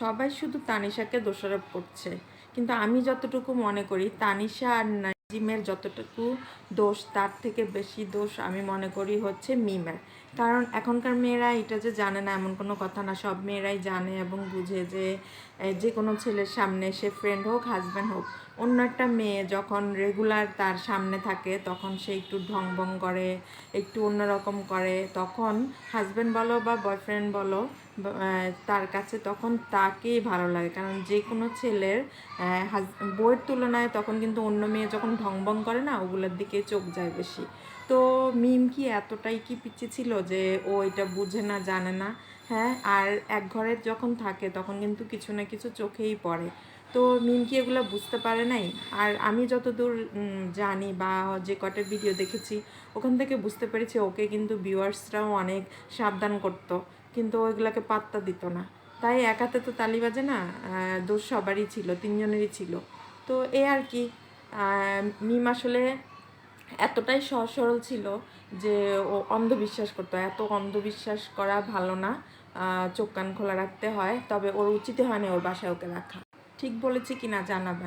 সবাই শুধু তানিশাকে দোষারোপ করছে। কিন্তু আমি যতটুকু মনে করি, তানিশা আর নাজিমের যতটুকু দোষ, তার থেকে বেশি দোষ আমি মনে করি হচ্ছে মিমের। কারণ এখনকার মেয়েরা এটা যে জানে না, এমন কোনো কথা না। সব মেয়েরাই জানে এবং বুঝে যে যে কোনো ছেলের সামনে সে ফ্রেন্ড হোক হাজব্যান্ড হোক, অন্য একটা মেয়ে যখন রেগুলার তার সামনে থাকে, তখন সে একটু ঢং ভং করে, একটু অন্যরকম করে। তখন হাজব্যান্ড বলো বা বয়ফ্রেন্ড বলো তার কাছে তখন তাকেই ভালো লাগে। কারণ যে কোনো ছেলের বইয়ের তুলনায় তখন কিন্তু অন্য মেয়ে যখন ঢং ভং করে না, ওগুলোর দিকে চোখ যায় বেশি। তো মিম কি এতটাই কি পিচ্ছে ছিল যে ও এটা বুঝে না, জানে না? হ্যাঁ আর এক ঘরে যখন থাকে তখন কিন্তু কিছু না কিছু চোখেই পড়ে। তো মিমকি এগুলো বুঝতে পারে নাই। আর আমি যতদূর জানি বা যে কটা ভিডিও দেখেছি, ওখান থেকে বুঝতে পেরেছি ওকে কিন্তু ভিউয়ার্সরাও অনেক সাবধান করতো। কিন্তু ওইগুলোকে পাত্তা দিত না। তাই একাতে তো তালি বাজে না দোষ সবারই ছিল, তিনজনেরই ছিল। তো এ আর কি মিম আসলে এতটাই সরল ছিল যে ও অন্ধবিশ্বাস করতো। এত অন্ধবিশ্বাস করা ভালো না চোখ কান খোলা রাখতে হয়, তবে ওর উচিত হয়নি ওর বাসায় ওকে রাখা। ঠিক বলেছি কিনা জানাবেন।